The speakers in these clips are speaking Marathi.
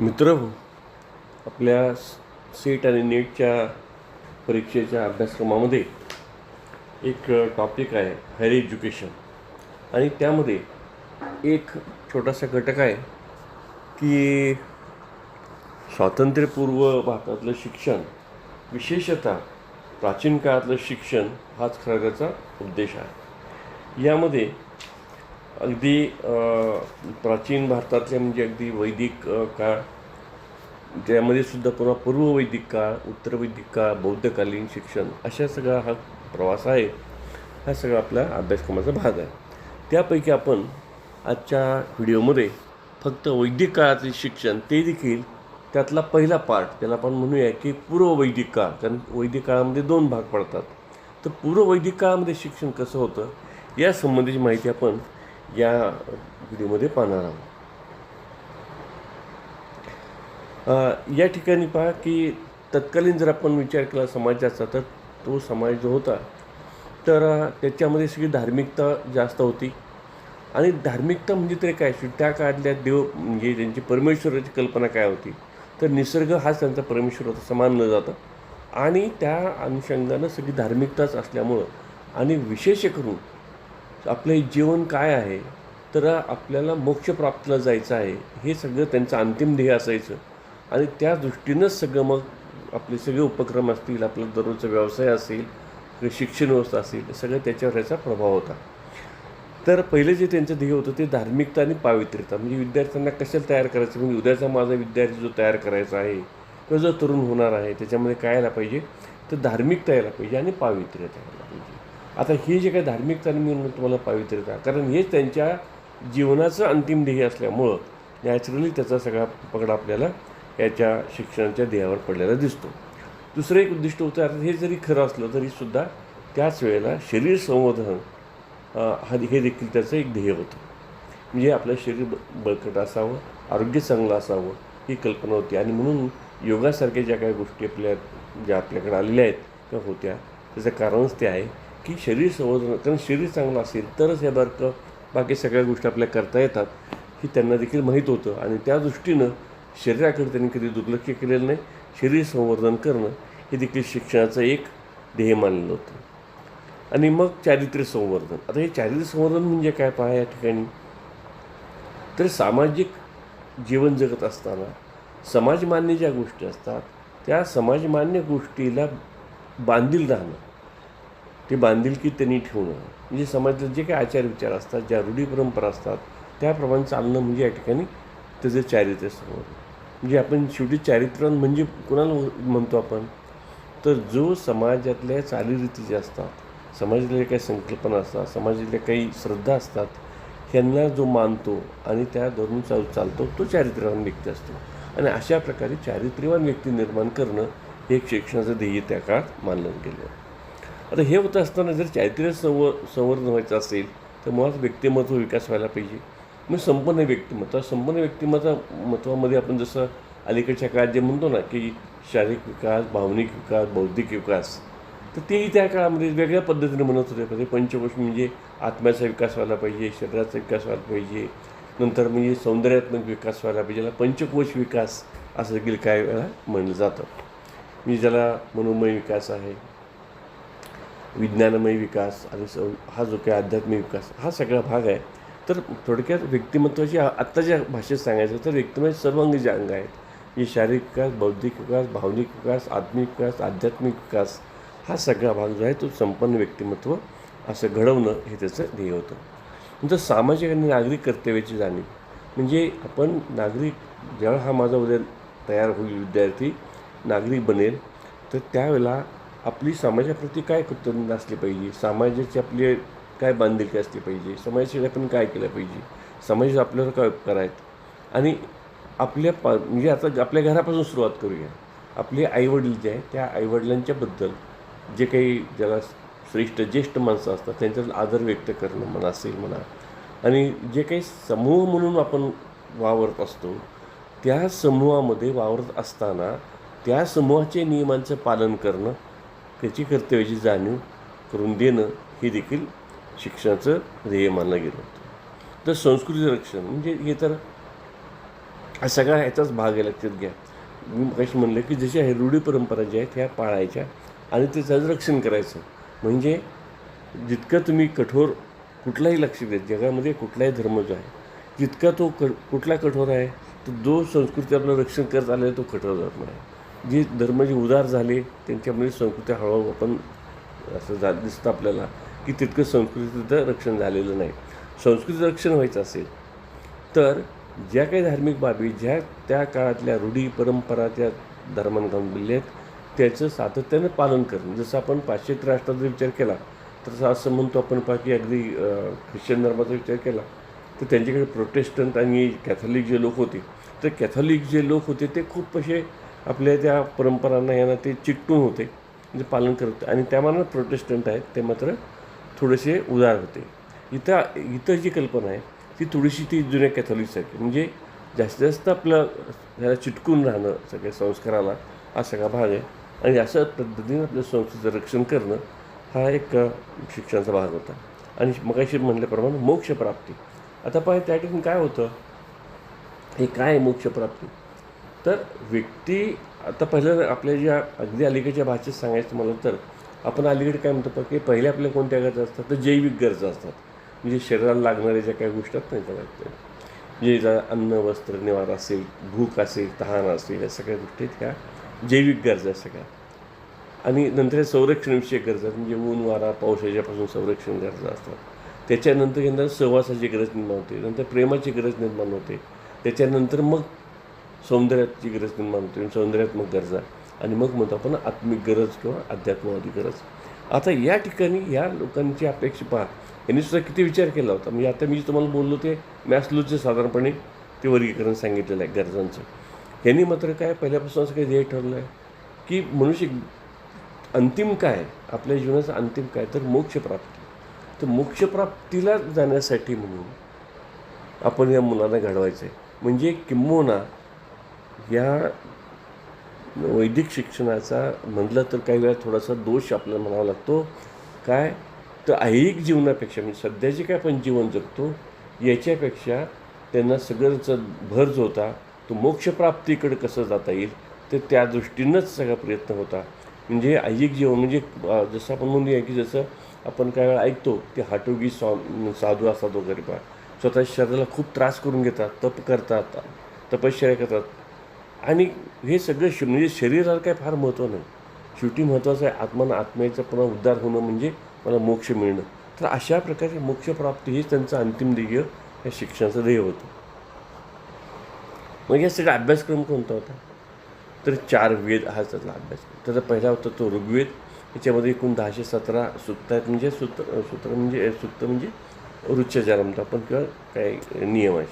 मित्र हो, आपल्या सीट आणि नीटच्या परीक्षेच्या अभ्यासक्रमामध्ये एक टॉपिक आहे हायर एज्युकेशन आणि त्यामध्ये एक छोटासा घटक आहे की स्वातंत्र्यपूर्व भारतातलं शिक्षण विशेषतः प्राचीन काळातलं शिक्षण हाच खरं त्याचा उद्देश आहे. यामध्ये अगदी प्राचीन भारतातले म्हणजे अगदी वैदिक काळ त्यामध्ये सुद्धा पुन्हा पूर्व वैदिक काळ उत्तर वैदिक काळ बौद्धकालीन शिक्षण अशा सगळा हा प्रवास आहे हा सगळा आपल्या अभ्यासक्रमाचा भाग आहे. त्यापैकी आपण आजच्या व्हिडिओमध्ये फक्त वैदिक काळातील शिक्षण ते देखील त्यातला पहिला पार्ट त्याला आपण म्हणूया की पूर्व वैदिक काळ कारण वैदिक काळामध्ये दोन भाग पडतात. तर पूर्व वैदिक काळामध्ये शिक्षण कसं होतं या संबंधीची माहिती आपण या व्हिडिओमध्ये पाहणार आहोत. या ठिकाणी पहा की तत्कालीन जर आपण विचार केला समाजाचा तर तो समाज जो होता तर त्याच्यामध्ये सगळी धार्मिकता जास्त होती. आणि धार्मिकता म्हणजे तरी काय त्या काळातल्या देव म्हणजे त्यांची परमेश्वराची कल्पना काय होती? तर निसर्ग हाच त्यांचा परमेश्वर होता समानलं जातं. आणि त्या अनुषंगानं सगळी धार्मिकताच असल्यामुळं आणि विशेष करून आपलं जीवन काय आहे तर आपल्याला मोक्षप्राप्तीला जायचं आहे हे सगळं त्यांचं अंतिम ध्येय असायचं. आणि त्या दृष्टीनंच सगळं मग आपले सगळे उपक्रम असतील आपला दररोजचा व्यवसाय असेल शिक्षण व्यवस्था असेल सगळं त्याच्यावर याचा प्रभाव होता. तर पहिले जे त्यांचं ध्येय होतं ते धार्मिकता आणि पावित्र्यता. म्हणजे विद्यार्थ्यांना कशाला तयार करायचं? म्हणजे उद्याचा माझा विद्यार्थी जो तयार करायचा आहे किंवा जो तरुण होणार आहे त्याच्यामध्ये काय यायला पाहिजे? तर धार्मिकता यायला पाहिजे आणि पावित्र्यता यायला पाहिजे. आता हे जे काही धार्मिक आणि मी तुम्हाला पावित्र्यता कारण हेच त्यांच्या जीवनाचं अंतिम ध्येय असल्यामुळं नॅचरली त्याचा सगळा पगडा आपल्याला याच्या शिक्षणाच्या ध्येयावर पडलेला दिसतो. दुसरं एक उद्दिष्ट होतं आता हे जरी खरं असलं तरीसुद्धा त्याच वेळेला शरीर संवर्धन हा हे देखील त्याचं एक ध्येय होतं. म्हणजे आपलं शरीर ब- बळकट असावं आरोग्य चांगलं असावं ही कल्पना होती. आणि म्हणून योगासारख्या ज्या काही गोष्टी आपल्या ज्या आपल्याकडे आलेल्या आहेत किंवा होत्या त्याचं कारणच ते आहे. की शरीर संवर्धन कारण शरीर चांगलं असेल तरच ह्या बारकं बाकी सगळ्या गोष्टी आपल्या करता येतात हे त्यांना देखील माहीत होतं. आणि त्या दृष्टीनं शरीराकडे त्यांनी कधी दुर्लक्ष केलेलं नाही. शरीर संवर्धन करणं हे देखील शिक्षणाचं एक ध्येय मानलेलं होतं. आणि मग चारित्र्य संवर्धन. आता हे चारित्र्य संवर्धन म्हणजे काय? पहा या ठिकाणी. तर सामाजिक जीवन जगत असताना समाजमान्य ज्या गोष्टी असतात त्या समाजमान्य गोष्टीला बांधील राहणं. ते बांधिलकी त्यांनी ठेवणं. म्हणजे समाजात जे काही आचार विचार असतात ज्या रूढी परंपरा असतात त्याप्रमाणे चालणं म्हणजे या ठिकाणी त्याचं चारित्र्य समोर म्हणजे आपण शेवटी चारित्र्यवान म्हणजे कुणाला म्हणतो आपण? तर जो समाजातल्या चालीरीती ज्या असतात समाजातल्या काही संकल्पना असतात समाजातल्या काही श्रद्धा असतात ह्यांना जो मानतो आणि त्या धरून चाल चालतो तो चारित्र्यवान व्यक्ती असतो. आणि अशा प्रकारे चारित्र्यवान व्यक्ती निर्माण करणं हे एक शिक्षणाचं ध्येय त्या काळात मानलं गेलं. आता हे होत असताना जर चारित्र्य संव संवर्धन व्हायचं असेल तर मुळात व्यक्तिमत्व विकास व्हायला पाहिजे. मग संपन्न व्यक्तिमत्व संपन्न व्यक्तिमत्व मत्वामध्ये आपण जसं अलीकडच्या काळात जे म्हणतो ना की शारीरिक विकास भावनिक विकास बौद्धिक विकास तर तेही त्या काळामध्ये वेगळ्या पद्धतीने म्हणत होते. म्हणजे पंचकोश म्हणजे आत्म्याचा विकास व्हायला पाहिजे शरीराचा विकास व्हायला पाहिजे नंतर म्हणजे सौंदर्यात्मक विकास व्हायला पाहिजे ज्याला पंचकोश विकास असं देखील काय वेळा म्हणलं जातं. मी ज्याला मनोमय विकास आहे विज्ञानमय विकास आणि हा जो काही आध्यात्मिक विकास हा सगळा भाग आहे. तर थोडक्यात व्यक्तिमत्वाची आत्ताच्या भाषेत सांगायचं तर व्यक्तिमत्व सर्वांगी जे अंग आहेत जे शारीरिक विकास बौद्धिक विकास भावनिक विकास आत्मिक विकास आध्यात्मिक विकास हा सगळा भाग जो आहे तो संपन्न व्यक्तिमत्व असं घडवणं हे त्याचं ध्येय होतं. नंतर सामाजिक आणि नागरिक कर्तव्याची जाणीव. म्हणजे आपण नागरिक जेव्हा हा माझा उद्या तयार होईल विद्यार्थी नागरिक बनेल तर त्यावेळेला आपली समाजाप्रती काय कृतज्ञता असली पाहिजे? समाजाची आपली काय बांधिलकी असली पाहिजे? समाजासाठी आपण काय केलं पाहिजे? समाजाचे आपल्यावर काय उपकार आहेत? आणि आपल्या पा म्हणजे आता आपल्या घरापासून सुरुवात करूया. आपले आईवडील जे आहेत त्या आईवडिलांच्याबद्दल जे काही ज्याला श्रेष्ठ ज्येष्ठ माणसं असतात त्यांच्यात आदर व्यक्त करणं म्हणा असेल म्हणा. आणि जे काही समूह म्हणून आपण वावरत असतो त्या समूहामध्ये वावरत असताना त्या समूहाचे नियमांचं पालन करणं त्याची कर्तव्याची जाणीव करून देणं हे देखील शिक्षणाचं ध्येय मानलं गेलं होतं. तर संस्कृतीचं रक्षण म्हणजे हे तर हा सगळा ह्याचाच भाग आहे लक्षात घ्या. मी कशी म्हणलं की जशा हे रूढी परंपरा ज्या आहेत ह्या पाळायच्या आणि त्याचं रक्षण करायचं. म्हणजे जितकं तुम्ही कठोर कुठलाही लक्ष देत जगामध्ये कुठलाही धर्म जो आहे जितका तो क कुठला कठोर आहे तर जो संस्कृती आपलं रक्षण करत आलेला तो कठोर धर्म आहे. जे धर्म जे उदार झाले त्यांच्यामध्ये संस्कृती हळूहळू आपण असं जा दिसतं आपल्याला की तितकं संस्कृतीचं रक्षण झालेलं नाही. संस्कृतीचं रक्षण व्हायचं असेल तर ज्या काही धार्मिक बाबी ज्या त्या काळातल्या रूढी परंपरा त्या धर्माने घालून दिल्या आहेत त्याचं सातत्यानं पालन करणं. जसं आपण पाश्चात्य राष्ट्राचा विचार केला तर असं म्हणतो आपण पहा की अगदी ख्रिश्चन धर्माचा विचार केला तर त्यांच्याकडे प्रोटेस्टंट आणि कॅथॉलिक जे लोक होते तर कॅथॉलिक जे लोक होते ते खूप असे आपल्या त्या परंपरांना यांना ते चिकटून होते म्हणजे पालन करत आणि त्या मानानं प्रोटेस्टंट आहेत ते मात्र थोडेसे उदार होते. इथं इथं जी कल्पना आहे ती थोडीशी ती जुन्या कॅथॉलिकसारखी म्हणजे जास्तीत जास्त आपलं ह्याला चिटकून राहणं सगळ्या संस्काराला हा सगळा भाग आहे. आणि अशा पद्धतीने आपल्या संस्थेचं रक्षण करणं हा एक शिक्षणाचा भाग होता. आणि मगाशी म्हटल्याप्रमाणे मोक्षप्राप्ती. आता पाहिजे त्या ठिकाणी काय होतं? हे काय आहे मोक्षप्राप्ती? तर व्यक्ती आता पहिलं आपल्या ज्या अगदी अलीकडच्या भाषेत सांगायचं मला तर आपण अलीकडे काय म्हणतो की पहिले आपल्या कोणत्या गरजा असतात? तर जैविक गरजा असतात. म्हणजे शरीराला लागणाऱ्या ज्या काही गोष्टी आहेत नाही त्याला जे जा अन्न वस्त्र निवारा असेल भूक असेल तहान असेल या सगळ्या गोष्टी आहेत ह्या जैविक गरजा सगळ्या. आणि नंतर संरक्षणविषयक गरजा म्हणजे ऊन वारा पाऊस याच्यापासून संरक्षण गरजा असतात. त्याच्यानंतर यंदा सहवासाची गरज निर्माण होते. नंतर प्रेमाची गरज निर्माण होते. त्याच्यानंतर मग सौंदर्याची गरज निर्माण होते सौंदर्यात्मक गरजा आणि मग म्हणतो आपण आत्मिक गरज किंवा अध्यात्मवादी गरज. आता या ठिकाणी या लोकांची अपेक्षा पहा. यांनी सुद्धा किती विचार केला होता. म्हणजे आता मी तुम्हाला बोललो ते मॅस्लोचे साधारणपणे ते वर्गीकरण सांगितलेलं आहे गरजांचं. यांनी मात्र काय पहिल्यापासून असं काही ध्येय ठरलं आहे की मनुष्य अंतिम काय? आपल्या जीवनाचं अंतिम काय? तर मोक्षप्राप्ती तर मोक्षप्राप्तीला जाण्यासाठी म्हणून आपण या मुलांना घडवायचं आहे म्हणजे किंबहुना या वैदिक शिक्षणाचा म्हटलं तर काही वेळा थोडासा दोष आपल्याला म्हणावा लागतो. काय? तर ऐहिक जीवनापेक्षा म्हणजे सध्याचे काय आपण जीवन जगतो याच्यापेक्षा त्यांना सगळंच भर जो होता तो मोक्षप्राप्तीकडे कसं जाता येईल तर त्या दृष्टीनंच सगळा प्रयत्न होता. म्हणजे ऐहिक जीवन म्हणजे जसं आपण म्हणूया की जसं आपण काही वेळा ऐकतो की हाटोगी स्वा साधू असतात वगैरे पहा. स्वतः शरीराला खूप त्रास करून घेतात तप करतात तपश्चर्या करतात. आणि हे सगळं श म्हणजे शरीराला काय फार महत्त्व नाही. शेवटी महत्त्वाचं आहे आत्मानं आत्म्याचा पुन्हा उद्धार होणं म्हणजे मला मोक्ष मिळणं. तर अशा प्रकारची मोक्षप्राप्ती हेच त्यांचं अंतिम ध्येय या शिक्षणाचं ध्येय होतं. मग या सगळा अभ्यासक्रम कोणता होता? तर चार वेद हा त्यातला अभ्यासक्रम. त्याचा पहिला होता तो ऋग्वेद. याच्यामध्ये एकूण दहाशे सतरा सूत्र आहेत म्हणजे सूत्र सूत्र म्हणजे सूत्र म्हणजे ऋच्या ज्याला म्हणतो आपण किंवा काही नियम आहे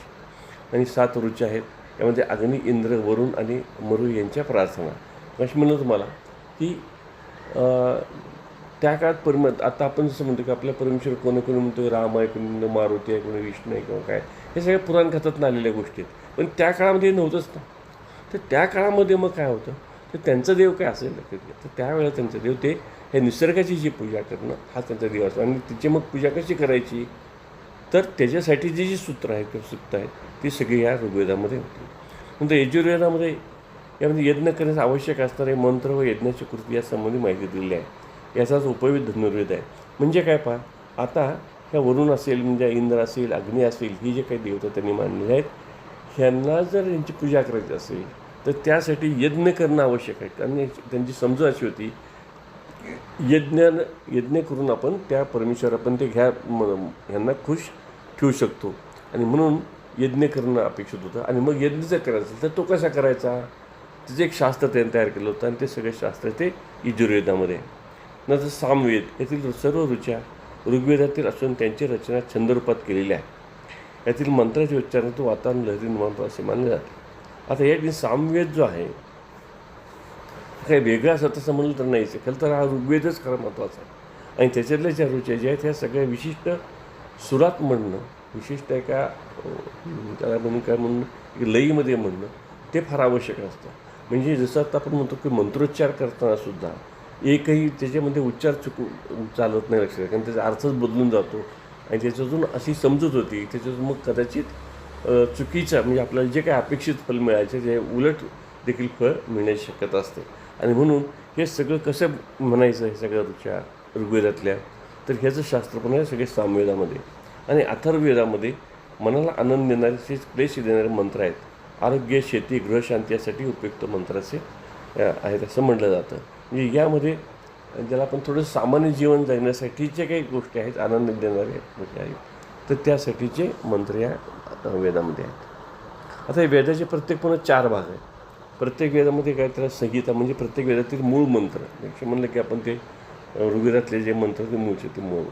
आणि सात ऋच आहेत. त्यामध्ये अग्नी इंद्र वरुण आणि मरु यांच्या प्रार्थना. अशी म्हणलं तुम्हाला की त्या काळात परम आता आपण जसं म्हणतो की आपल्या परमेश्वर कोणी कोणी म्हणतो राम आहे कोणी मारुती आहे कोणी विष्णू आहे किंवा काय हे सगळ्या पुराण आलेल्या गोष्टी आहेत. पण त्या काळामध्ये नव्हतंच ना तर त्या काळामध्ये मग काय होतं? तर त्यांचं देव काय असेल? तर त्यावेळेला त्यांचं देव ते हे निसर्गाची जी पूजा करणं हा त्यांचा देव असतो. आणि तिची मग पूजा कशी करायची? तर त्याच्यासाठी जी जी सूत्र आहेत किंवा सुक्त आहेत ती सगळी या ऋग्वेदामध्ये होती. नंतर यजुर्वेदामध्ये यामध्ये यज्ञ करण्यास आवश्यक असणारे मंत्र व यज्ञाची कृती यासंबंधी माहिती दिलेली आहे. याचाच उपयोग धनुर्वेद आहे. म्हणजे काय पहा आता ह्या वरुण असेल म्हणजे इंद्र असेल अग्नी असेल ही जे काही देवता त्यांनी मानलेले आहेत ह्यांना जर यांची पूजा करायची असेल तर त्यासाठी यज्ञ करणं आवश्यक आहे. कारण त्यांची समज अशी होती यज्ञ यज्ञ करून आपण त्या परमेश्वर आपण ते घ्या म- ह्यांना खुश ठेवू शकतो. आणि म्हणून यज्ञ करणं अपेक्षित होतं. आणि मग यज्ञ जर करायचा असेल तर तो कसा करायचा? तिचं एक शास्त्र त्यांनी तयार केलं होतं आणि ते सगळे शास्त्र ते यजुर्वेदामध्ये. नंतर सामवेद यातील सर्व ऋचा ऋग्वेदातील असून त्यांची रचना छंदरूपात केलेली आहे. यातील मंत्राचे उच्चारण तो वातावरण लहरी निर्माण असे मानले जाते. आता या ठिकाणी सामवेद जो आहे काही वेगळा असं तसं म्हणलं तर नाहीच आहे. खरं तर हा ऋग्वेदच खरा महत्त्वाचा आहे. आणि त्याच्यातल्या ज्या रुच्या ज्या आहेत ह्या सगळ्या विशिष्ट सुरात म्हणणं विशिष्ट एका त्याला म्हणून काय म्हणणं लईमध्ये म्हणणं ते फार आवश्यक असतं म्हणजे जसं आता आपण म्हणतो की मंत्रोच्चार करताना सुद्धा एकही त्याच्यामध्ये उच्चार चुकू चालत नाही लक्षात कारण त्याचा अर्थच बदलून जातो. आणि त्याच्यातून अशी समजूत होती त्याच्यातून मग कदाचित चुकीचा म्हणजे आपल्याला जे काही अपेक्षित फल मिळायचे ते उलट देखील फळ मिळण्याची शक्यता असते. आणि म्हणून हे सगळं कसं म्हणायचं हे सगळ्या ऋच्या ऋग्वेदातल्या? तर ह्याचं शास्त्रपण आहे सगळे सामवेदामध्ये. आणि अथर्ववेदामध्ये मनाला आनंद देणारे क्लेश देणारे मंत्र आहेत. आरोग्य शेती गृहशांती यासाठी उपयुक्त मंत्राचे आहेत असं म्हटलं जातं. म्हणजे यामध्ये ज्याला आपण थोडं सामान्य जीवन जगण्यासाठीचे काही गोष्टी आहेत आनंद देणाऱ्या गोष्टी आहेत तर त्यासाठीचे मंत्र या वेदामध्ये आहेत. आता हे वेदाचे प्रत्येक पुन्हा चार भाग आहेत. प्रत्येक वेदामध्ये काय त्याला संगीता म्हणजे प्रत्येक वेदातील मूळ मंत्र. म्हणजे म्हणलं की आपण ते ऋग्वेदातले जे मंत्र ते मूळचे ते मूळ.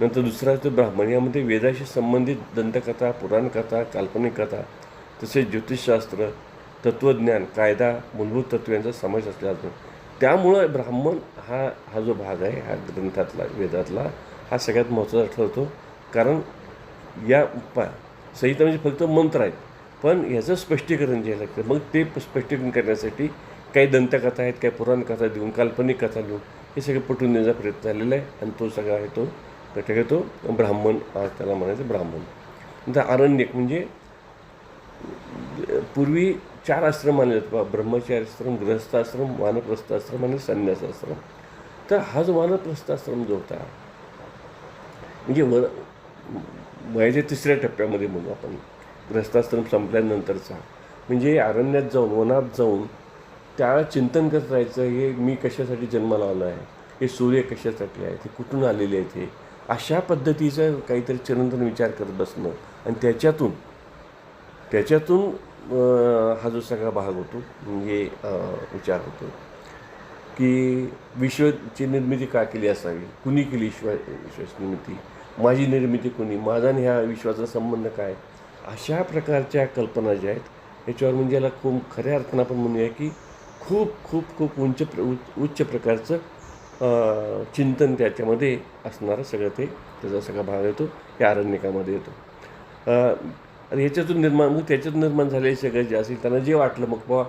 नंतर दुसरा तो ब्राह्मण यामध्ये वेदाशी संबंधित दंतकथा पुराणकथा काल्पनिक कथा तसेच ज्योतिषशास्त्र तत्त्वज्ञान कायदा मूलभूत तत्त्वांचा यांचा समावेश असला असतो. त्यामुळं ब्राह्मण हा हा जो भाग आहे हा ग्रंथातला वेदातला हा सगळ्यात महत्त्वाचा ठरतो. कारण या पा संहिता म्हणजे फक्त मंत्र आहेत. पण ह्याचं स्पष्टीकरण जे लागतं मग ते स्पष्टीकरण करण्यासाठी काही दंतकथा आहेत काही पुराणकथा देऊन काल्पनिक कथा देऊन हे सगळं पटवून देण्याचा प्रयत्न झालेला आहे. आणि तो सगळा आहे तो तर त्याच्या तो ब्राह्मण त्याला म्हणायचं ब्राह्मण. नंतर आरण्यक म्हणजे पूर्वी चार आश्रम मानले जातात बा ब्रह्मचारी आश्रम गृहस्थाश्रम वानप्रस्थाश्रम आणि संन्यासाश्रम. तर हा जो वानप्रस्थाश्रम जो होता म्हणजे व वयाच्या तिसऱ्या टप्प्यामध्ये म्हणू आपण ग्रस्ताश्रम संपल्यानंतरचा म्हणजे अरण्यात जाऊन वनात जाऊन त्या चिंतन करत राहायचं हे मी कशासाठी जन्माला आलो आहे हे सूर्य कशासाठी आहे ते कुठून आलेले आहेत हे? अशा पद्धतीचं काहीतरी चिरंतन विचार करत बसणं आणि त्याच्यातून त्याच्यातून हा जो सगळा भाग होतो म्हणजे विचार होतो की विश्वची निर्मिती का केली असावी? कुणी केली विश्वा विश्वाची निर्मिती? माझी निर्मिती कुणी? माझा आणि ह्या विश्वाचा संबंध काय? अशा प्रकारच्या कल्पना ज्या आहेत याच्यावर म्हणजे याला खूप खऱ्या अर्थानं आपण म्हणूया की खूप खूप खूप उंच प्र उच्च उच्च प्रकारचं चिंतन त्याच्यामध्ये असणारं सगळं ते त्याचा सगळा भाग येतो या अरण्यकामध्ये येतो. आणि ह्याच्यातून निर्माण मग त्याच्यातून निर्माण झालेले सगळं जे असेल त्यांना जे वाटलं मग बाबा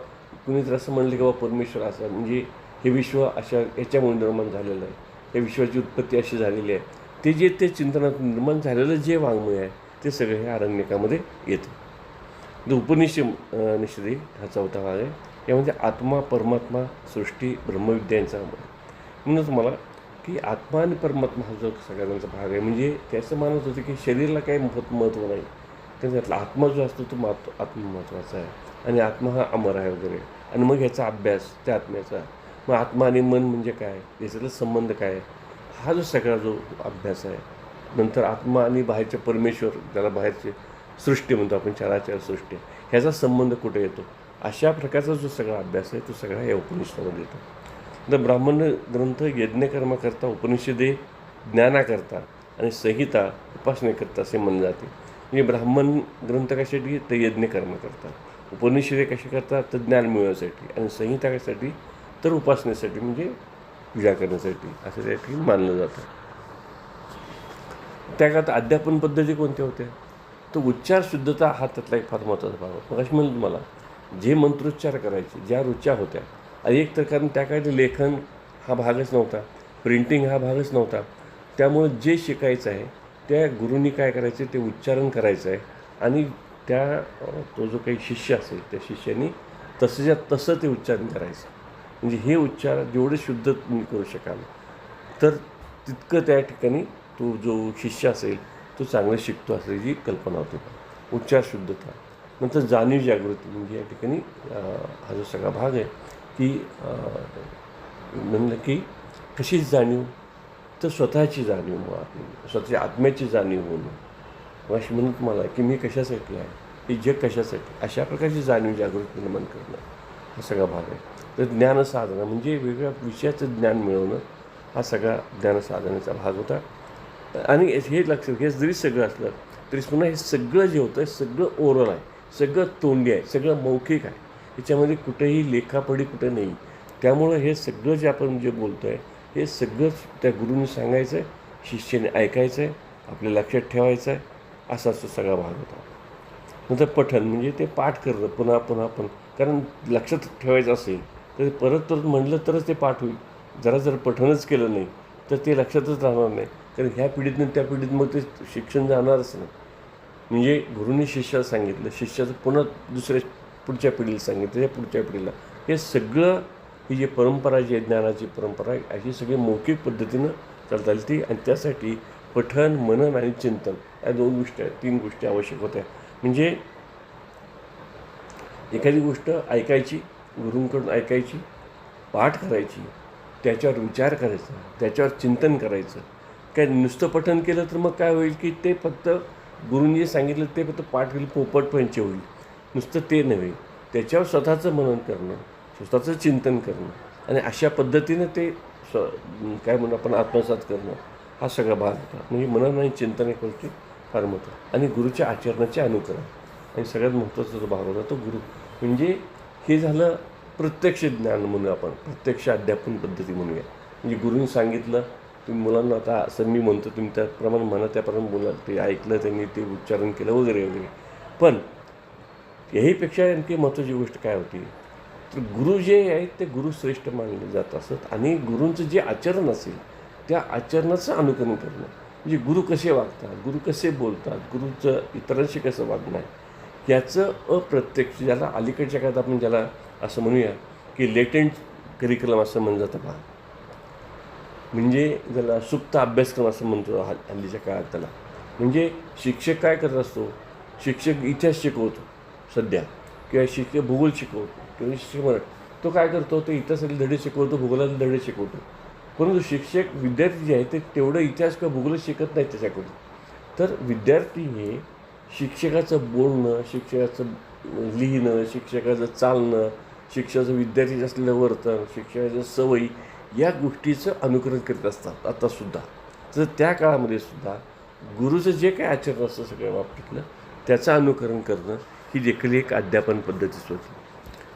कुणी तर असं म्हणलं की बाबा परमेश्वर असं म्हणजे हे विश्व अशा याच्यामुळे निर्माण झालेलं आहे. या विश्वाची उत्पत्ती अशी झालेली आहे. ते जे ते चिंतनातून निर्माण झालेलं जे वाङ्मय आहे ते सगळं हे आरण्यकामध्ये येतं. जो उपनिषद निषेधी हा चौथा भाग आहे. यामध्ये आत्मा परमात्मा सृष्टी ब्रह्मविद्या यांचा म्हणूनच मला की आत्मा आणि परमात्मा हा जो सगळ्यांचा भाग आहे म्हणजे त्याचं मानत होतं की शरीराला काही महत्त्व महत्त्व नाही. तर त्यातला आत्मा जो असतो तो मात आत्म महत्त्वाचा आहे. आणि आत्मा हा अमर आहे वगैरे. आणि मग ह्याचा अभ्यास त्या आत्म्याचा. मग आत्मा आणि मन म्हणजे काय? याच्यातला संबंध काय? हा जो सगळा जो अभ्यास आहे. नंतर आत्मा आणि बाहेरचे परमेश्वर ज्याला बाहेरचे सृष्टी म्हणतो आपण चाराचार सृष्टी. ह्याचा संबंध कुठे येतो? अशा प्रकारचा जो सगळा अभ्यास आहे तो सगळा या उपनिषदामध्ये येतो. तर ब्राह्मण ग्रंथ यज्ञकर्माकरता उपनिषदे ज्ञानाकरता आणि संहिता उपासनेकरता असे म्हणले जाते. म्हणजे ब्राह्मण ग्रंथ कशासाठी? तर यज्ञकर्म करतात उपनिषदे कसे करतात? तर ज्ञान मिळवण्यासाठी आणि संहिता कशासाठी? तर उपासनेसाठी म्हणजे पूजा करण्यासाठी असं त्या ठिकाणी मानलं जातं. त्या काळात अध्यापन पद्धती कोणत्या होत्या? तर उच्चार शुद्धता हा त्यातला एक फार महत्त्वाचा भाग होता. मग म्हणलं तुम्हाला जे मंत्रोच्चार करायचे ज्या रुच्या होत्या आणि एक तर कारण त्या काळात लेखन हा भागच नव्हता. प्रिंटिंग हा भागच नव्हता. त्यामुळं जे शिकायचं आहे त्या गुरुंनी काय करायचे ते उच्चारण करायचं आहे. आणि त्या तो जो काही शिष्य असेल त्या शिष्यानी तसंच्या तसं ते उच्चारण करायचं. म्हणजे हे उच्चार जेवढे शुद्ध तुम्ही करू शकाल तर तितकं त्या ठिकाणी तो जो शिष्य असेल तो चांगलं शिकतो असल्याची कल्पना होती. उच्चार शुद्धता. नंतर जाणीव जागृती म्हणजे या ठिकाणी हा जो सगळा भाग आहे की म्हणलं की कशीच जाणीव? तर स्वतःची जाणीव मग आपली स्वतःच्या आत्म्याची जाणीव होणं मग अशी म्हणून तुम्हाला की मी कशासाठी आहे? हे जग कशासाठी? अशा प्रकारची जाणीव जागृती निर्माण करणं. हा सगळा भाग आहे. तर ज्ञानसाधना म्हणजे वेगवेगळ्या विषयाचं ज्ञान मिळवणं हा सगळा ज्ञानसाधनेचा भाग होता. आणि हे लक्षात हे जरी सगळं असलं तरी पुन्हा हे सगळं जे होतं सगळं ओरल आहे. सगळं तोंडी आहे. सगळं मौखिक आहे. याच्यामध्ये कुठेही लेखापडी कुठे नाही. त्यामुळं हे सगळं जे आपण जे बोलतो आहे हे सगळंच त्या गुरुने सांगायचं आहे शिष्याने ऐकायचं आहे आपल्या लक्षात ठेवायचं आहे असा असं सगळा भाग होता. नंतर पठन म्हणजे ते पाठ करणं पुन्हा पुन्हा पण कारण लक्षात ठेवायचं असेल तर परत परत म्हणलं तरच ते पाठ होईल. जरा जर पठनच केलं नाही तर ते लक्षातच राहणार नाही. कारण ह्या पिढीतनं त्या पिढीत मग ते शिक्षण जाणारच नाही. म्हणजे गुरुने शिष्याला सांगितलं शिष्याचं पुन्हा दुसऱ्या पुढच्या पिढीला सांगितलं त्या पुढच्या पिढीला. हे सगळं ही जी परंपरा जी आहे ज्ञानाची परंपरा आहे अशी सगळी मौखिक पद्धतीनं चालता आली ती आणि त्यासाठी पठण मनन आणि चिंतन या दोन गोष्टी आहेत. तीन गोष्टी आवश्यक होत्या. म्हणजे एखादी गोष्ट ऐकायची गुरूंकडून ऐकायची पाठ करायची त्याच्यावर विचार करायचा त्याच्यावर चिंतन करायचं. काय नुसतं पठण केलं तर मग काय होईल की ते फक्त गुरूंनी सांगितलं ते फक्त पाठ होईल पोपट पंचे होईल. नुसतं ते नव्हे त्याच्यावर स्वतःचं मनन करणं स्वतःचं चिंतन करणं आणि अशा पद्धतीनं ते स्व काय म्हणू आपण आत्मसात करणं हा सगळा भाग होता. म्हणजे मनन आणि चिंतन एक गोष्टी फार महत्त्व आणि गुरुच्या आचरणाचे अनुकरण आणि सगळ्यात महत्त्वाचा जो भाग होता तो गुरु. म्हणजे हे झालं प्रत्यक्ष ज्ञान म्हणूया आपण प्रत्यक्ष अध्यापन पद्धती म्हणूया. म्हणजे गुरुनी सांगितलं तुम्ही मुलांना आता असं मी म्हणतो तुम्ही त्याप्रमाणे म्हणा त्याप्रमाणे मुला ते ऐकलं त्यांनी ते उच्चारण केलं वगैरे वगैरे. पण याहीपेक्षा आणखी महत्त्वाची गोष्ट काय होती? तर गुरु जे आहेत ते गुरु श्रेष्ठ मानले जात असत. आणि गुरूंचं जे आचरण असेल त्या आचरणाचं अनुकरण करणं. म्हणजे गुरु कसे वागतात गुरु कसे बोलतात गुरुचं इतरांशी कसं वागणं आहे याचं अप्रत्यक्ष ज्याला अलीकडच्या काळात आपण ज्याला असं म्हणूया की लेटेंट करिक्युलम असं म्हणलं जातं का म्हणजे ज्याला सुप्त अभ्यासक्रम असं म्हणतो हल्लीच्या काळात त्याला. म्हणजे शिक्षक काय करत असतो? शिक्षक इतिहास शिकवतो. सध्या. किंवा शिक्षक भूगोल शिकवतो. किंवा शिक्षक मराठी तो काय करतो? तो इतिहासातील धडे शिकवतो भूगोलातील धडे शिकवतो. परंतु शिक्षक विद्यार्थी जे आहेत ते तेवढं इतिहास किंवा भूगोल शिकत नाहीत त्याच्याकडून. तर विद्यार्थी हे शिक्षकाचं बोलणं शिक्षकाचं लिहिणं शिक्षकाचं चालणं शिक्षकाचं विद्यार्थी असलेलं वर्तन शिक्षकाचं सवयी या गोष्टीचं अनुकरण करीत असतात. आतासुद्धा तर त्या काळामध्ये सुद्धा गुरुचं जे काय आचरण असतं सगळ्या बाबतीतलं त्याचं अनुकरण करणं ही देखील एक अध्यापन पद्धतीच होती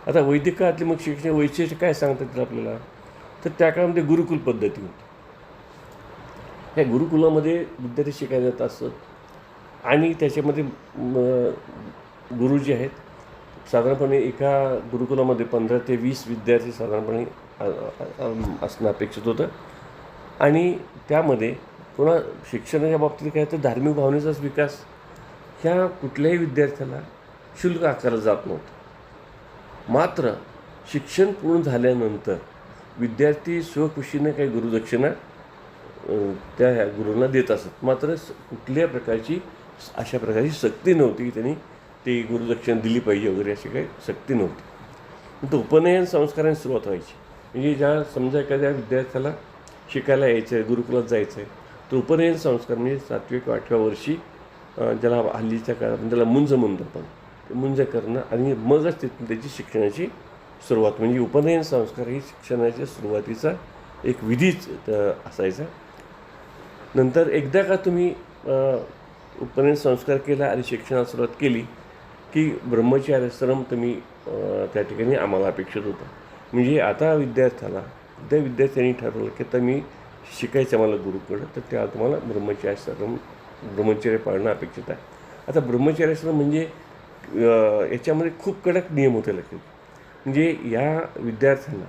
आता वैदिक मग शिक्षण वैशिष्ट्य काय सांगतात येतील आपल्याला? तर त्या काळामध्ये गुरुकुल पद्धती होती. ह्या गुरुकुलामध्ये विद्यार्थी शिकायला जात असत आणि त्याच्यामध्ये गुरु जे आहेत. साधारणपणे एका गुरुकुलामध्ये पंधरा ते वीस विद्यार्थी साधारणपणे असणं अपेक्षित होतं. आणि त्यामध्ये पुन्हा शिक्षणाच्या बाबतीत काय तर धार्मिक भावनेचाच विकास. ह्या कुठल्याही विद्यार्थ्याला शुल्क आकारलं जात नव्हतं. मात्र शिक्षण पूर्ण झाल्यानंतर विद्यार्थी स्वखुशीने काही गुरुदक्षिणा त्या ह्या गुरूंना देत असत. मात्र कुठल्या प्रकारची अशा प्रकारची सक्ती नव्हती की त्यांनी ती गुरुदक्षिणा दिली पाहिजे वगैरे अशी काही सक्ती नव्हती. तर उपनयन संस्कारांनी सुरुवात व्हायची. म्हणजे ज्या समजा एखाद्या विद्यार्थ्याला शिकायला यायचं आहे गुरुकुलात जायचं आहे तर उपनयन संस्कार म्हणजे सातव्या किंवा आठव्या वर्षी ज्याला हल्लीच्या काळात त्याला मुंज म्हणतो आपण मुंज करणं आणि मगच तिथून त्याची शिक्षणाची सुरुवात. म्हणजे उपनयन संस्कार ही शिक्षणाच्या सुरुवातीचा एक विधीच असायचा. नंतर एकदा का तुम्ही उपनयन संस्कार केला आणि शिक्षणाला सुरुवात केली की ब्रह्मचार्याश्रम तुम्ही त्या ठिकाणी आम्हाला अपेक्षित होता. म्हणजे आता विद्यार्थ्याला त्या विद्यार्थ्यांनी ठरवलं की आता मी शिकायचं मला गुरुकडं तर त्या तुम्हाला ब्रह्मचार्याश्रम ब्रह्मचर्य पाळणं अपेक्षित आहे. आता ब्रह्मचार्याश्रम म्हणजे याच्यामध्ये खूप कडक नियम होते लक्षात म्हणजे या विद्यार्थ्यांना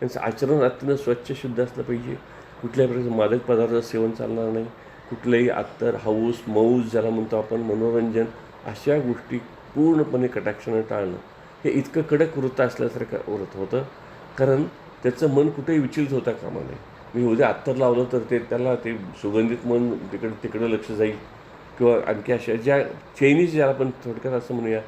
त्यांचं आचरण अत्यंत स्वच्छ शुद्ध असलं पाहिजे. कुठल्याही प्रकारचं मादक पदार्थाचं सेवन चालणार नाही. कुठलंही अत्तर हाऊस मौज ज्याला म्हणतो आपण मनोरंजन अशा गोष्टी पूर्णपणे कटाक्षानं टाळणं हे इतकं कडक वृत्त असल्यासारखं व्रत होतं. कारण त्याचं मन कुठेही विचलित होता कामा नये. मी उद्या अत्तर लावलं तर ते त्याला ते सुगंधित मन तिकडं तिकडं लक्ष जाईल. किंवा आणखी अशा ज्या चैनीज ज्याला आपण थोडक्यात असं म्हणूया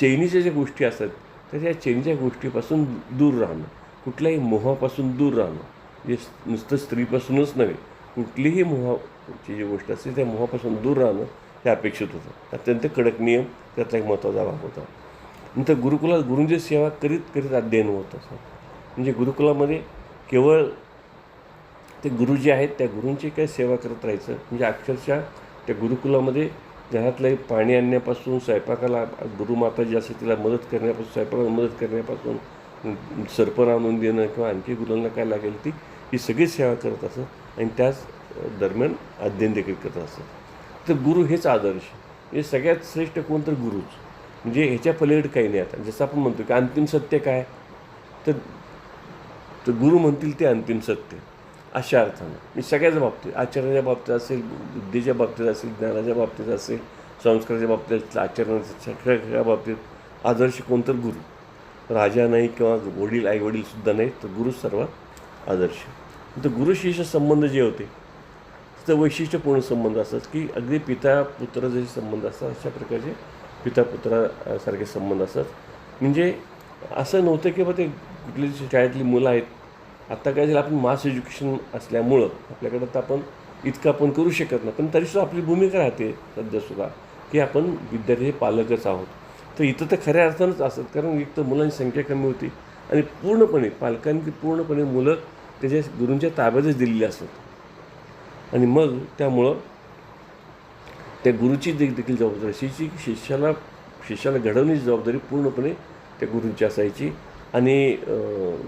चैनीच्या ज्या गोष्टी असतात तर या चैनीच्या गोष्टीपासून दूर राहणं कुठल्याही मोहापासून दूर राहणं जे नुसतं स्त्रीपासूनच नव्हे कुठलीही मोहाची जी गोष्ट असते त्या मोहापासून दूर राहणं हे अपेक्षित होतं. अत्यंत कडक नियम त्यातला एक महत्त्वाचा भाग होता. नंतर गुरुकुलात गुरूंची सेवा करीत करीत अध्ययन होत असं. म्हणजे गुरुकुलामध्ये केवळ ते गुरु जे आहेत त्या गुरूंची काही सेवा करत राहायचं म्हणजे अक्षरशः त्या गुरुकुलामध्ये घरातलं पाणी आणण्यापासून स्वयंपाकाला गुरुमाता जी असते तिला मदत करण्यापासून स्वयंपाकाला मदत करण्यापासून सरपण आणून देणं किंवा आणखी गुरुंना काय लागेल ती ही सगळी सेवा करत असत आणि त्याच दरम्यान अध्ययन देखील करत असत. तर गुरु हेच आदर्श. हे सगळ्यात श्रेष्ठ कोण तर गुरुच. म्हणजे ह्याच्या पलीकडे काही नाही आता. जसं आपण म्हणतो की अंतिम सत्य काय? तर तर गुरु म्हणतील ते अंतिम सत्य. अशा अर्थानं मी सगळ्याच बाबतीत आचरणाच्या बाबतीत असेल बुद्धीच्या बाबतीत असेल ज्ञानाच्या बाबतीत असेल संस्काराच्या बाबतीत आचरणाच्या सगळ्या सगळ्या बाबतीत आदर्श कोणतं गुरु. राजा नाही किंवा वडील आई वडीलसुद्धा नाही तर गुरु सर्वात आदर्श. तर गुरु शिष्य संबंध जे होते तिथं वैशिष्ट्यपूर्ण संबंध असतात की अगदी पिता पुत्र जसे संबंध असतात अशा प्रकारचे पिता पुत्रासारखे संबंध असतात. म्हणजे असं नव्हतं की बा ते कुठली शाळेतली मुलं आहेत आत्ता काय झालं आपण मास एज्युकेशन असल्यामुळं आपल्याकडं तर आपण इतकं आपण करू शकत नाही. पण तरीसुद्धा आपली भूमिका राहते सध्यासुद्धा की आपण विद्यार्थी हे पालकच आहोत. तर इथं तर खऱ्या अर्थानंच असत कारण एक तर मुलांची संख्या कमी होती आणि पूर्णपणे पालकांनी पूर्णपणे मुलं त्याच्या गुरूंच्या ताब्यातच दिलेली असत आणि मग त्यामुळं त्या गुरुची देख देखील जबाबदारी असायची शिष्याला शिष्याला घडवण्याची जबाबदारी पूर्णपणे त्या गुरूंची असायची. आणि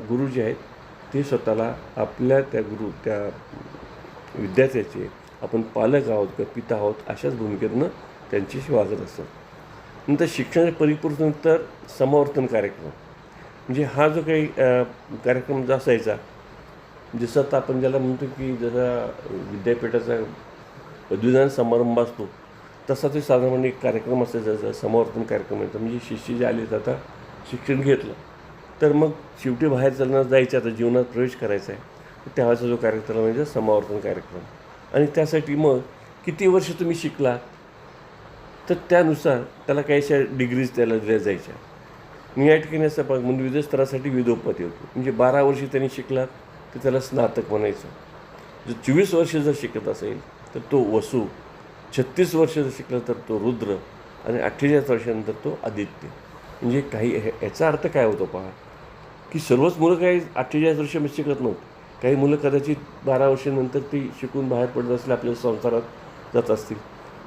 गुरु जे आहेत ती स्वतःला आपल्या त्या गुरु त्या विद्यार्थ्याचे आपण पालक आहोत किंवा पिता आहोत अशाच भूमिकेतनं त्यांच्याशी वागत असतात नंतर शिक्षणाच्या परिपूर्तीनंतर समावर्तन कार्यक्रम. म्हणजे हा जो काही कार्यक्रम जो असायचा जसं आता आपण ज्याला म्हणतो की जसा विद्यापीठाचा पदवीदान समारंभ असतो तसा ते साधारणपणे एक कार्यक्रम असायचा समावर्तन कार्यक्रम येतो म्हणजे शिष्य जे आले आता शिक्षण घेतलं. तर मग शेवटी बाहेर चालणार जायचं आता जीवनात प्रवेश करायचा आहे. त्यावेळेचा तेव्हाचा जो कार्यक्रम म्हणजे समावर्तन कार्यक्रम. आणि त्यासाठी मग किती वर्ष तुम्ही शिकला? तर त्यानुसार त्याला काही अशा डिग्रीज त्याला दिल्या जायच्या. मी या ठिकाणी असं पाहिजे म्हणजे विविध स्तरासाठी विधोपती होतो. म्हणजे बारा वर्षी त्यांनी शिकला तर त्याला स्नातक म्हणायचं. जर चोवीस वर्ष जर शिकत असेल तर तो वसू. छत्तीस वर्ष जर शिकला तर तो रुद्र. आणि अठ्ठेचाळीस वर्षानंतर तो आदित्य. म्हणजे काही हे- याचा अर्थ काय होतो पहा? की सर्वच मुलं काही अठ्ठेचाळीस वर्ष शिकत नव्हतं काही मुलं कदाचित बारा वर्षानंतर ती शिकून बाहेर पडत असतील आपल्या संसारात जात असतील.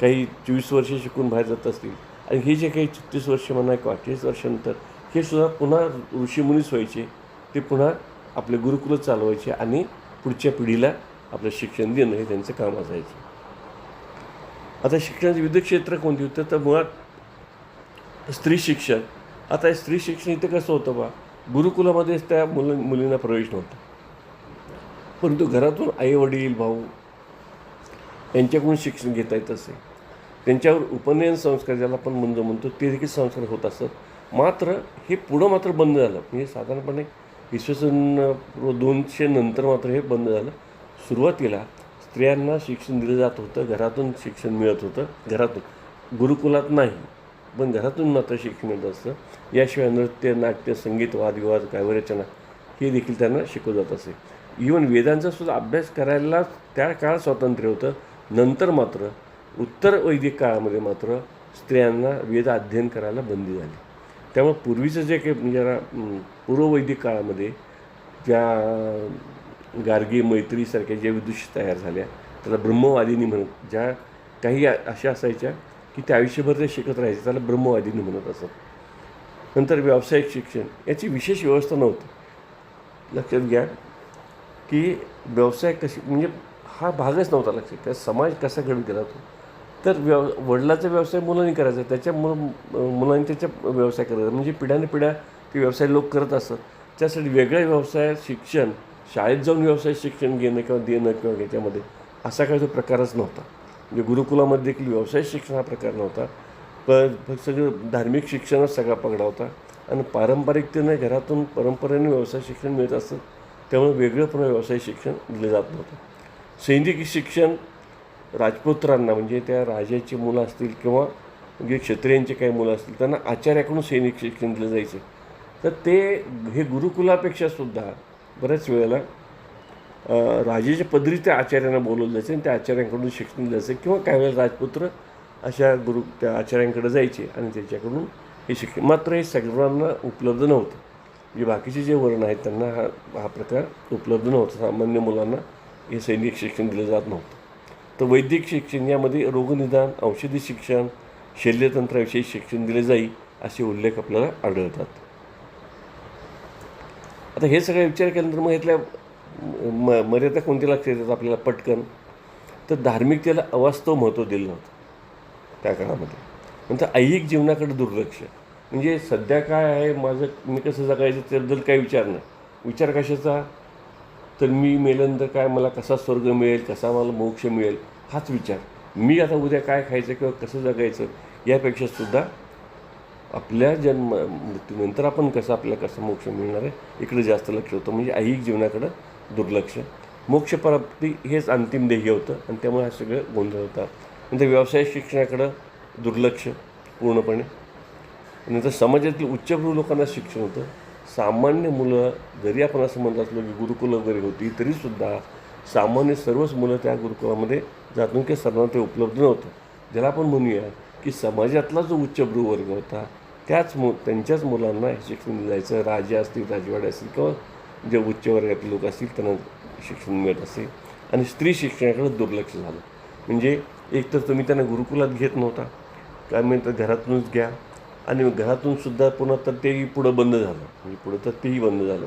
काही चोवीस वर्ष शिकून बाहेर जात असतील. आणि हे जे काही छत्तीस वर्ष म्हणा किंवा अठ्ठेचाळीस वर्षानंतर हे सुद्धा पुन्हा ऋषीमुनीच व्हायचे. ते पुन्हा आपले गुरुकुलं चालवायचे आणि पुढच्या पिढीला आपलं शिक्षण देणं हे त्यांचं काम असायचं. आता शिक्षणाचे विविध क्षेत्र कोणती होतं? तर मुळात स्त्री शिक्षण. आता हे स्त्री शिक्षण इथं कसं होतं बा? गुरुकुलामध्येच त्या मुलं मुलींना प्रवेश नव्हता. परंतु घरातून आई वडील भाऊ यांच्याकडून शिक्षण घेता येत असे. त्यांच्यावर उपनयन संस्कार ज्याला आपण मंद म्हणतो ते देखील संस्कार होत असतात मात्र हे पुढं मात्र बंद झालं. म्हणजे साधारणपणे इसवी सन पूर्व दोनशे नंतर मात्र हे बंद झालं. सुरुवातीला स्त्रियांना शिक्षण दिलं जात होतं. घरातून शिक्षण मिळत होतं. घरातून गुरुकुलात नाही. पण घरातून मात्र शिक्षण मिळत असतं. याशिवाय नृत्य नाट्य संगीत वादविवाद काव्यरचना हे देखील त्यांना शिकवलं जात असे. इवन वेदांचा सुद्धा अभ्यास करायला त्या काळात स्वातंत्र्य होतं. नंतर मात्र उत्तर वैदिक काळामध्ये मात्र स्त्रियांना वेद अध्ययन करायला बंदी झाली. त्यामुळे पूर्वीचं जे काही म्हणजे पूर्ववैदिक काळामध्ये ज्या गार्गी मैत्रीसारख्या ज्या विदुषी तयार झाल्या त्याला ब्रह्मवादिनी म्हणत ज्या काही अशा असायच्या की ते आयुष्यभर ते शिकत राहायचे त्याला ब्रह्मवादीनं म्हणत असत नंतर व्यावसायिक शिक्षण याची विशेष व्यवस्था नव्हती. लक्षात घ्या की व्यवसाय कशी म्हणजे हा भागच नव्हता लक्षात. त्या समाज कसा घडून गेला तो? तर व्यव वडिलाचा व्यवसाय मुलांनी करायचा त्याच्यामुळं मुलांनी त्याच्या व्यवसाय करायचा. म्हणजे पिढ्याने पिढ्या ते व्यवसाय लोक करत असतात. त्यासाठी वेगळ्या व्यवसाय शिक्षण शाळेत जाऊन व्यवसाय शिक्षण घेणं किंवा देणं किंवा याच्यामध्ये असा काही तो प्रकारच नव्हता. म्हणजे गुरुकुलामध्ये देखील व्यवसाय शिक्षण हा प्रकार नव्हता. प फक्त सगळं धार्मिक शिक्षणच सगळा पगडा होता. आणि पारंपरिकतेने घरातून परंपरेने व्यवसाय शिक्षण मिळत असतं त्यामुळे वेगळं पण व्यवसाय शिक्षण दिलं जात नव्हतं. सैनिकी शिक्षण राजपुत्रांना म्हणजे त्या राजाची मुलं असतील किंवा म्हणजे क्षत्रियांचे काही मुलं असतील त्यांना आचार्याकडून सैनिक शिक्षण दिलं जायचं. तर ते हे गुरुकुलापेक्षा सुद्धा बऱ्याच वेळेला राजेच्या पदरी त्या आचार्यांना बोलवलं जायचं आणि त्या आचार्यांकडून शिक्षण दिलं जायचं किंवा काही वेळेला राजपुत्र अशा गुरु त्या आचार्यांकडे जायचे आणि त्याच्याकडून हे शिक्षण. मात्र हे सगळ्यांना उपलब्ध नव्हतं. म्हणजे बाकीचे जे वर्ण आहेत त्यांना हा हा प्रकार उपलब्ध नव्हता. सामान्य मुलांना हे सैनिक शिक्षण दिलं जात नव्हतं. तर वैद्यक शिक्षण यामध्ये रोगनिदान औषधी शिक्षण शल्यतंत्राविषयी शिक्षण दिले जाईल असे उल्लेख आपल्याला आढळतात. आता हे सगळे विचार केल्यानंतर मग यातल्या म मर्यादा कोणती लक्षात येतात आपल्याला पटकन? तर धार्मिकतेला अवास्तव महत्त्व दिलं नव्हतं त्या काळामध्ये. नंतर ऐहिक जीवनाकडे दुर्लक्ष. म्हणजे सध्या काय आहे माझं मी कसं जगायचं त्याबद्दल काही विचार नाही. विचार कशाचा? तर मी मेल्यानंतर काय मला कसा स्वर्ग मिळेल कसा मला मोक्ष मिळेल हाच विचार. मी आता उद्या काय खायचं किंवा कसं जगायचं यापेक्षा सुद्धा आपल्या जन्म मृत्यूनंतर आपण कसं आपल्याला कसं मोक्ष मिळणार आहे इकडे जास्त लक्ष होतं. म्हणजे ऐहिक जीवनाकडं दुर्लक्ष. मोक्षप्राप्ती हेच अंतिम ध्येय होतं आणि त्यामुळे हा सगळं गोंधळ होता. नंतर व्यावसायिक शिक्षणाकडं दुर्लक्ष पूर्णपणे. नंतर समाजातील उच्चभ्रू लोकांना शिक्षण होतं. सामान्य मुलं जरी आपण असं म्हणत असलो की गुरुकुल वगैरे होती तरीसुद्धा सामान्य सर्वच मुलं त्या गुरुकुलामध्ये जातून की सर्वांना ते उपलब्ध नव्हतं. ज्याला आपण म्हणूया की समाजातला जो उच्चभ्रू वर्ग होता त्याच मु त्यांच्याच मुलांना हे शिक्षण दिलं जायचं. राजे असतील राजवाडे असतील किंवा जे उच्च वर्गातील लोक असतील त्यांना शिक्षण मिळत असेल आणि स्त्री शिक्षणाकडे दुर्लक्ष झालं. म्हणजे एक तर तुम्ही त्यांना गुरुकुलात घेत नव्हता. काय म्हणतात घरातूनच घ्या. आणि घरातून सुद्धा पुन्हा तर तेही पुढं बंद झालं. म्हणजे पुढं तर तेही बंद झालं.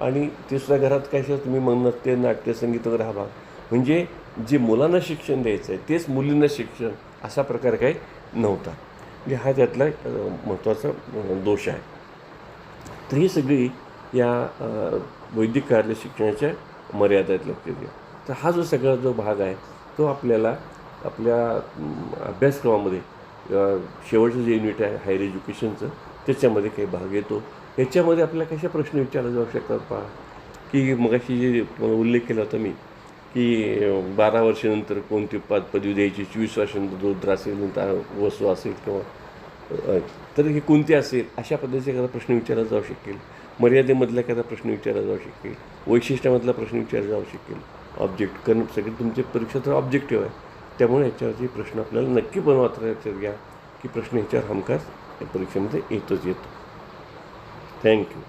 आणि ते सुद्धा घरात काय तुम्ही मग ते नाट्य संगीत वगैरे हा भाग म्हणजे जे मुलांना शिक्षण द्यायचं आहे तेच मुलींना शिक्षण असा प्रकार काही नव्हता. म्हणजे हा त्यातला महत्त्वाचा दोष आहे. तर ही सगळी या वैदिक काळातल्या शिक्षणाच्या मर्यादा आहेत लक्षात घ्या तर हा जो सगळा जो भाग आहे तो आपल्याला आपल्या अभ्यासक्रमामध्ये शेवटचं जे युनिट आहे हायर एज्युकेशनचं त्याच्यामध्ये काही भाग येतो. याच्यामध्ये आपल्याला कशा प्रश्न विचारले जाऊ शकतात पहा की मगाशी जे उल्लेख केला होता मी की बारा वर्षानंतर कोणती पद पदवी द्यायची चोवीस वर्षानंतर रुद्र असेल नंतर वसू असेल किंवा तर हे कोणते असेल अशा पद्धतीचे एखादा प्रश्न विचारला जाऊ शकेल मर्यादेमधला एखादा प्रश्न विचारला जाऊ शकेल वैशिष्ट्यामधला प्रश्न विचारला जाऊ शकेल. ऑब्जेक्ट कारण सगळे तुमचे परीक्षा तर ऑब्जेक्टिव्ह आहे. त्यामुळे याच्यावरती प्रश्न आपल्याला नक्की पण मात्र लक्षात घ्या की प्रश्न ह्याच्यावर हमखास या परीक्षेमध्ये येतोच येतो. थँक्यू